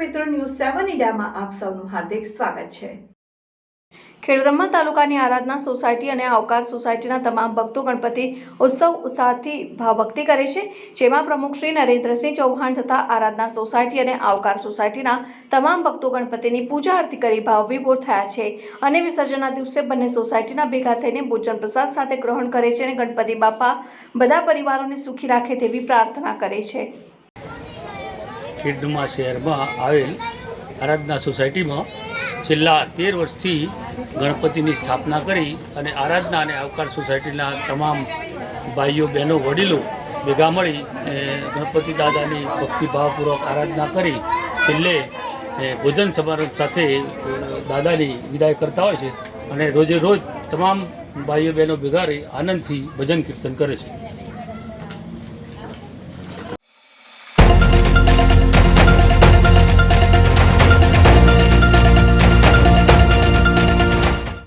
News સેવન ઇન્ડિયામાં આપ સૌનું હાર્દિક સ્વાગત છે. ખેડબ્રહ્મા તાલુકાની આરાધના સોસાયટી અને આવકાર સોસાયટીના તમામ ભક્તો ગણપતિ ઉત્સવ ઉત્સાહથી ભાવભક્તિ કરે છે, જેમાં પ્રમુખ શ્રી નરેન્દ્રસિંહ ચૌહાણ તથા આરાધના સોસાયટી અને આવકાર સોસાયટીના તમામ ભક્તો ગણપતિની પૂજા આરતી કરી ભાવવિભોર થયા છે. અને વિસર્જનના દિવસે બંને સોસાયટીના ભેગા થઈને ભોજન પ્રસાદ સાથે ગ્રહણ કરે છે અને ગણપતિ બાપા બધા પરિવારોને સુખી રાખે તેવી પ્રાર્થના કરે છે. ખેડમાં શહેરમાં આવેલ આરાધના સોસાયટીમાં છેલ્લા તેર વર્ષથી ગણપતિની સ્થાપના કરી અને આરાધના અને આવકાર સોસાયટીના તમામ ભાઈઓ, બહેનો, વડીલો ભેગા મળી ગણપતિ દાદાની ભક્તિભાવપૂર્વક આરાધના કરી. છેલ્લે ભોજન સમારંભ સાથે દાદાની વિદાય કરતા હોય છે અને રોજે રોજ તમામ ભાઈઓ, બહેનો ભેગા રહી આનંદથી ભજન કીર્તન કરે છે.